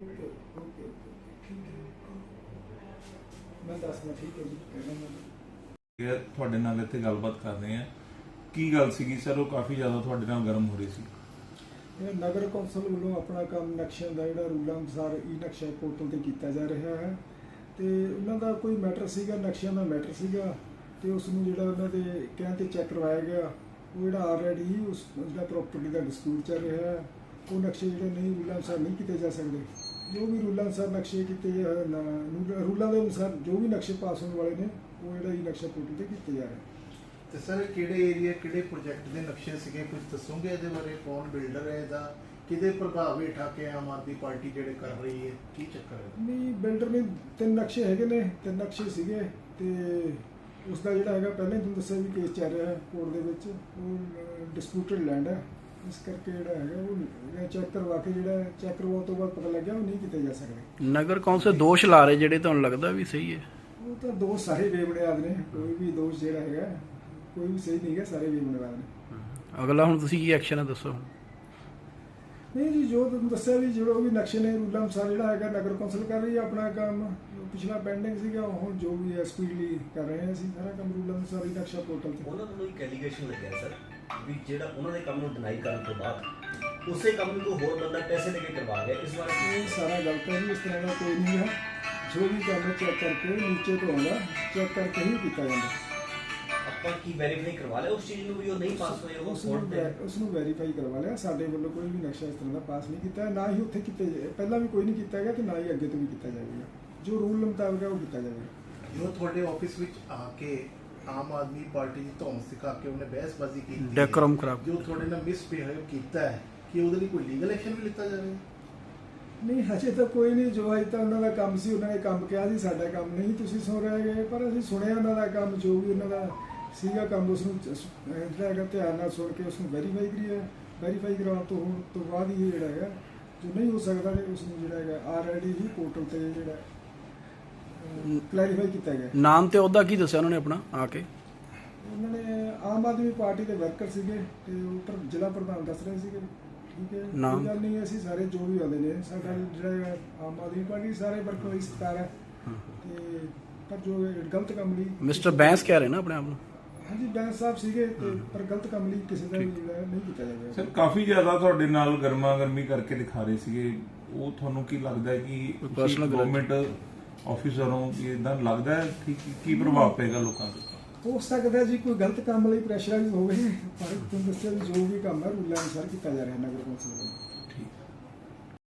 ਮੈਂ ਦੱਸਦਾ, ਠੀਕ ਹੈ ਜੀ, ਕਹਿਣਾ ਤੁਹਾਡੇ ਨਾਲ ਇੱਥੇ ਗੱਲਬਾਤ ਕਰਦੇ ਆ ਕੀ ਗੱਲ ਸੀਗੀ? ਸਰ, ਉਹ ਕਾਫੀ ਜ਼ਿਆਦਾ ਤੁਹਾਡੇ ਨਾਲ ਗਰਮ ਹੋ ਰਹੀ ਸੀ। ਇਹ ਨਗਰ ਕੌਂਸਲ ਵੱਲੋਂ ਆਪਣਾ ਕੰਮ ਨਕਸ਼ਿਆਂ ਦਾ ਜਿਹੜਾ ਰੂਲਾਂ ਅਨੁਸਾਰ ਈ ਨਕਸ਼ਾ ਪੋਰਟਲ ਤੇ ਕੀਤਾ ਜਾ ਰਿਹਾ ਹੈ। ਤੇ ਉਹਨਾਂ ਦਾ ਕੋਈ ਮੈਟਰ ਸੀਗਾ? ਨਕਸ਼ਿਆਂ ਦਾ ਮੈਟਰ ਸੀਗਾ? ਤੇ ਉਸ ਨੂੰ ਜਿਹੜਾ ਉਹਨਾਂ ਦੇ ਕਹਿਣ ਤੇ ਚੈੱਕ ਕਰਵਾਇਆ ਗਿਆ, ਉਹ ਜਿਹੜਾ ਆਲਰੇਡੀ ਹੀ ਉਸ ਦਾ ਪ੍ਰਾਪਰਟੀ ਦਾ ਡਿਸਪਿਊਟ ਚੱਲ ਰਿਹਾ ਹੈ। ਉਹ ਨਕਸ਼ੇ ਜਿਹੜੇ ਨਹੀਂ ਰੂਲਾਂ ਅਨੁਸਾਰ ਨਹੀਂ ਕੀਤੇ ਜਾ ਸਕਦੇ। ਜੋ ਵੀ ਰੂਲਾਂ ਅਨੁਸਾਰ ਨਕਸ਼ੇ ਕੀਤੇ ਜਾ- ਨੂੰ- ਰੂਲਾਂ ਦੇ ਅਨੁਸਾਰ ਜੋ ਵੀ ਨਕਸ਼ੇ ਪਾਸ ਹੋਣ ਵਾਲੇ ਨੇ ਉਹ ਜਿਹੜਾ ਈ ਨਕਸ਼ਾ ਪੋਰਟਲ ਤੇ ਕੀਤੇ ਜਾ ਰਹੇ ਤੇ ਸਰ ਕਿਹੜੇ ਏਰੀਆ ਕਿਹੜੇ ਪ੍ਰੋਜੈਕਟ ਦੇ ਨਕਸ਼ੇ ਸੀਗੇ? ਕੁਝ ਦੱਸੋਗੇ ਇਹਦੇ ਬਾਰੇ? ਕੌਣ ਬਿਲਡਰ ਹੈ ਇਹਦਾ? ਕਿਹਦੇ ਪ੍ਰਭਾਵ ਹੇਠ ਆ ਕੇ ਆਮ ਆਦਮੀ ਪਾਰਟੀ ਜਿਹੜੇ ਕਰ ਰਹੀ ਹੈ? ਕੀ ਚੱਕਰ ਹੈ? ਨਹੀਂ ਬਿਲਡਰ ਨੇ ਤਿੰਨ ਨਕਸ਼ੇ ਹੈਗੇ ਨੇ। ਤਿੰਨ ਨਕਸ਼ੇ ਸੀਗੇ ਤੇ ਉਸ ਦਾ ਜਿਹੜਾ ਹੈਗਾ ਪਹਿਲਾਂ ਹੀ ਤੁਹਾਨੂੰ ਦੱਸਿਆ ਵੀ ਕੇਸ ਚੱਲ ਰਿਹਾ ਹੈ ਕੋਰਟ ਦੇ ਵਿੱਚ। ਉਹ ਡਿਸਪਿਊਟਡ ਲੈਂਡ ਹੈ। ਇਸ ਕਰਕੇ ਜਿਹੜਾ ਹੈਗਾ ਉਹ ਚੈੱਕ ਕਰਵਾ ਕੇ ਜਿਹੜਾ ਚੈੱਕ ਕਰਵਾਉਣ ਤੋਂ ਬਾਅਦ ਪਤਾ ਲੱਗਿਆ ਉਹ ਨਹੀਂ ਕੀਤੇ ਜਾ ਸਕਦੇ। ਨਗਰ ਕੌਂਸਲ ਦੋਸ਼ ਲਾ ਰਹੇ ਜਿਹੜੇ ਤੁਹਾਨੂੰ ਲੱਗਦਾ ਵੀ ਸਹੀ ਹੈ? ਉਹ ਤਾਂ ਦੋਸ਼ ਸਾਰੇ ਬੇਬੁਨਿਆਦ ਨੇ ਕੋਈ ਵੀ ਦੋਸ਼ ਜਿਹੜਾ ਹੈਗਾ ਕੋਈ ਵੀ ਸਹੀ ਨਹੀਂ ਹੈਗਾ ਸਾਰੇ ਬੇਬੁਨਿਆਦ ਨੇ ਅਗਲਾ ਹੁਣ ਤੁਸੀਂ ਕੀ ਐਕਸ਼ਨ ਹੈ ਦੱਸੋ ਨਹੀਂ ਜੀ ਜੋ ਤੁਹਾਨੂੰ ਦੱਸਿਆ ਵੀ ਜਿਹੜਾ ਵੀ ਨਕਸ਼ੇ ਨੇ ਰੂਲਾਂ ਅਨੁਸਾਰ ਜਿਹੜਾ ਹੈਗਾ ਨਗਰ ਕੌਂਸਲ ਕਰ ਰਹੀ ਹੈ ਆਪਣਾ ਕੰਮ ਜੋ ਪਿਛਲਾ ਪੈਂਡਿੰਗ ਸੀਗਾ ਹੁਣ ਜੋ ਵੀ ਹੈ ਸਪੀਡਲੀ ਕਰ ਰਹੇ ਹਾਂ ਅਸੀਂ ਸਾਰਾ ਕੰਮ ਰੂਲਾਂ ਅਨੁਸਾਰ ਹੀ ਨਕਸ਼ਾ ਪੋਰਟਲ ਤੇ। ਉਹਨਾਂ ਨੂੰ ਇੱਕ ਐਲੀਗੇਸ਼ਨ ਲੱਗਿਆ ਸਰ ਵੀ ਜਿਹੜਾ ਉਹਨਾਂ ਦੇ ਕੰਮ ਨੂੰ ਡਿਨਾਈ ਕਰਨ ਤੋਂ ਬਾਅਦ ਉਸੇ ਕੰਮ ਨੂੰ ਕੋਈ ਹੋਰ ਬੰਦਾ ਪੈਸੇ ਦੇ ਕੇ ਕਰਵਾ ਗਿਆ ਇਸ ਬਾਰੇ ਇਹ ਸਾਰਾ ਗਲਤ ਹੈ ਜੀ ਇਸ ਤਰ੍ਹਾਂ ਦਾ ਕੋਈ ਨਹੀਂ ਹੈ। ਜੋ ਵੀ ਕੰਮ ਚੈੱਕ ਕਰਕੇ ਨੀਚੇ ਤੋਂ ਆਉਂਦਾ ਚੈੱਕ ਕਰਕੇ ਹੀ ਕੀਤਾ ਜਾਂਦਾ। ਆਪਾਂ ਕੀ ਵੈਰੀਫਾਈ ਕਰਵਾ ਲਿਆ ਉਸ ਚੀਜ਼ ਨੂੰ ਵੀ ਉਹ ਨਹੀਂ ਪਾਸ ਹੋਏ ਉਹ ਕੋਰਟ ਤੇ? ਉਸ ਨੂੰ ਵੈਰੀਫਾਈ ਕਰਵਾ ਲਿਆ। ਸਾਡੇ ਵੱਲੋਂ ਕੋਈ ਵੀ ਨਕਸ਼ਾ ਇਸ ਤਰ੍ਹਾਂ ਦਾ ਪਾਸ ਨਹੀਂ ਕੀਤਾ ਨਾ ਹੀ ਉੱਥੇ ਕੀਤੇ ਜਾ- ਪਹਿਲਾਂ ਵੀ ਕੋਈ ਨਹੀਂ ਕੀਤਾ ਗਿਆ ਤੇ ਨਾ ਹੀ ਅੱਗੇ ਤੋਂ ਵੀ ਕੀਤਾ ਜਾਵੇਗਾ। ਜੋ ਰੂਲ ਮੁਤਾਬਕ ਹੈ ਉਹ ਕੀਤਾ ਜਾਵੇਗਾ। ਜੋ ਤੁਹਾਡੇ ਆਫਿਸ ਵਿੱਚ ਆ ਕੇ ਆਮ ਆਦਮੀ ਪਾਰਟੀ ਦੀ ਧੌਣ ਸਿਖਾ ਕੇ ਉਹਨੇ ਬਹਿਸਬਾਜ਼ੀ ਕੀਤੀ ਹੈ, ਡੈਕੋਰਮ ਖਰਾਬ ਜੋ ਤੁਹਾਡੇ ਨਾਲ ਮਿਸਬਿਹੇਵ ਕੀਤਾ ਹੈ ਕਿ ਉਹਦੇ ਲਈ ਕੋਈ ਲੀਗਲ ਐਕਸ਼ਨ ਵੀ ਲਿੱਤਾ ਜਾਵੇ? ਨਹੀਂ ਹਜੇ ਤਾਂ ਕੋਈ ਨਹੀਂ ਜੋ ਅਜੇ ਤਾਂ ਉਹਨਾਂ ਦਾ ਕੰਮ ਸੀ ਉਹਨਾਂ ਨੇ ਕੰਮ ਕਿਹਾ ਸੀ ਸਾਡਾ ਕੰਮ ਨਹੀਂ ਤੁਸੀਂ ਸੁਣ ਰਹੇ ਗਏ ਪਰ ਅਸੀਂ ਸੁਣਿਆ ਉਹਨਾਂ ਦਾ ਕੰਮ ਜੋ ਵੀ ਉਹਨਾਂ ਦਾ ਸੀਗਾ ਕੰਮ ਉਸ ਨੂੰ ਜਿਹੜਾ ਹੈਗਾ ਧਿਆਨ ਨਾਲ ਸੁਣ ਕੇ ਉਸ ਨੂੰ ਵੈਰੀਫਾਈ ਕਰੀਏ ਵੈਰੀਫਾਈ ਕਰਾਉਣ ਤੋਂ ਹੁਣ ਤੋਂ ਬਾਅਦ ਹੀ ਇਹ ਜਿਹੜਾ ਹੈਗਾ ਜੋ ਨਹੀਂ ਹੋ ਸਕਦਾ ਤੇ ਉਸ ਨੂੰ ਜਿਹੜਾ ਹੈਗਾ ਆਲਰੇਡੀ ਹੀ ਪੋਰਟਲ ਤੇ ਜਿਹੜਾ ਕਲੈਰੀਫਾਈ ਕੀਤਾ ਗਿਆ। ਨਾਮ ਤੇ ਉਹਦਾ ਕੀ ਦੱਸਿਆ ਉਹਨਾਂ ਨੇ ਆਪਣਾ ਆ ਕੇ? ਉਹਨਾਂ ਨੇ ਆਮ ਆਦਮੀ ਪਾਰਟੀ ਦੇ ਵਰਕਰ ਸੀਗੇ ਤੇ ਉਹ ਪਰ ਜ਼ਿਲ੍ਹਾ ਪ੍ਰਧਾਨ ਦੱਸ ਰਹੇ ਸੀਗੇ। ਠੀਕ ਹੈ ਨਾਮ? ਗੱਲ ਨਹੀਂ ਅਸੀਂ ਸਾਰੇ ਜੋ ਵੀ ਆਉਂਦੇ ਨੇ ਸਾਡਾ ਜਿਹੜਾ ਆਮ ਆਦਮੀ ਪਾਰਟੀ ਸਾਰੇ ਵਰਕਰ ਦੀ ਸਰਕਾਰ ਹੈ। ਤੇ ਪਰ ਜੋ ਗਲਤ ਕੰਮ ਲਈ ਮਿਸਟਰ ਬੈਂਸ ਕਹਿ ਰਹੇ ਨਾ ਆਪਣੇ ਆਪ ਨੂੰ? ਹਾਂਜੀ ਬੈਂਸ ਸਾਹਿਬ ਸੀਗੇ ਤੇ ਪਰ ਗਲਤ ਕੰਮ ਲਈ ਕਿਸੇ ਦਾ ਵੀ ਜਿਹੜਾ ਨਹੀਂ ਕੀਤਾ ਜਾਵੇਗਾ ਸਰ ਕਾਫੀ ਜ਼ਿਆਦਾ ਤੁਹਾਡੇ ਨਾਲ ਗਰਮਾ ਗਰਮੀ ਕਰਕੇ ਦਿਖਾ ਰਹੇ ਸੀਗੇ। ਉਹ ਤੁਹਾਨੂੰ ਕੀ ਲੱਗਦਾ ਹੈ ਕਿ grudge? ਗਵਰਨਮੈਂਟ ਆਫੀਸਰੋਂ ਇਦਾਂ ਲੱਗਦਾ ਹੈ ਕਿ ਕੀ- ਕੀ ਪ੍ਰਭਾਵ ਪਏਗਾ ਲੋਕਾਂ ਤੇ? ਹੋ ਸਕਦਾ ਜੀ ਕੋਈ ਗਲਤ ਕੰਮ ਲਈ ਪ੍ਰੈਸ਼ਰਾਈਜ਼ ਹੋਵੇ, ਪਰ ਤੁਹਾਨੂੰ ਦੱਸਿਆ ਵੀ ਜੋ ਵੀ ਕੰਮ ਹੈ ਰੂਲਾਂ ਅਨੁਸਾਰ ਕੀਤਾ ਜਾ ਰਿਹਾ ਨਗਰ ਕੌਂਸਲ ਵੱਲੋਂ।